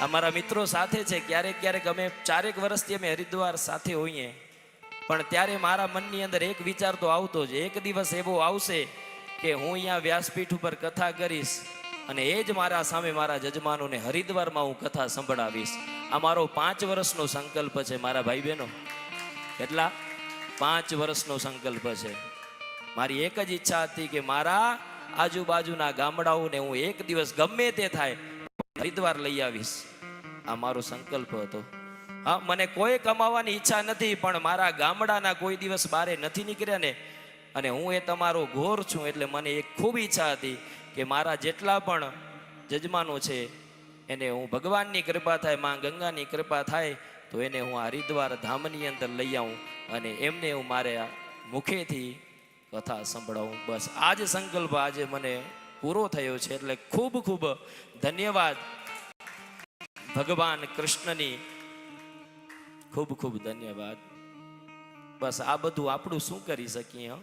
અમારા મિત્રો સાથે છે, ક્યારેક ક્યારેક અમે ચારેક વર્ષથી અમે હરિદ્વાર સાથે હોઈએ. પણ ત્યારે મારા મનની અંદર એક વિચાર તો આવતો જ, એક દિવસ એવો આવશે કે હું અહીંયા વ્યાસપીઠ ઉપર કથા કરીશ અને એ જ મારા સામે મારા જજમાનોને હરિદ્વારમાં હું કથા સંભળાવીશ. આ મારો પાંચ વર્ષનો સંકલ્પ છે, મારા ભાઈ બહેનો કેટલા? પાંચ વર્ષનો સંકલ્પ છે. મારી એક જ ઈચ્છા હતી કે મારા આજુબાજુના ગામડાઓને હું એક દિવસ ગમે તે થાય હરિદ્વાર લઈ આવીશ. આ મારો સંકલ્પ હતો. હા, મને કોઈ કમાવાની ઈચ્છા નથી, પણ મારા ગામડાના કોઈ દિવસ બારે નથી નીકળ્યા ને, અને હું એ તમારો ઘોર છું એટલે મને એક ખૂબ ઈચ્છા હતી કે મારા જેટલા પણ જજમાનો છે, એને હું ભગવાનની કૃપા થાય, માં ગંગાની કૃપા થાય, તો એને હું હરિદ્વાર ધામની અંદર લઈ આવું અને એમને હું મારે મુખેથી કથા સંભળાવું. બસ, આ જ સંકલ્પ આજે મને પૂરો થયો છે એટલે ખૂબ ખૂબ ધન્યવાદ ભગવાન કૃષ્ણની ખૂબ ખૂબ ધન્યવાદ બસ આ બધું આપણું શું કરી શકીએ?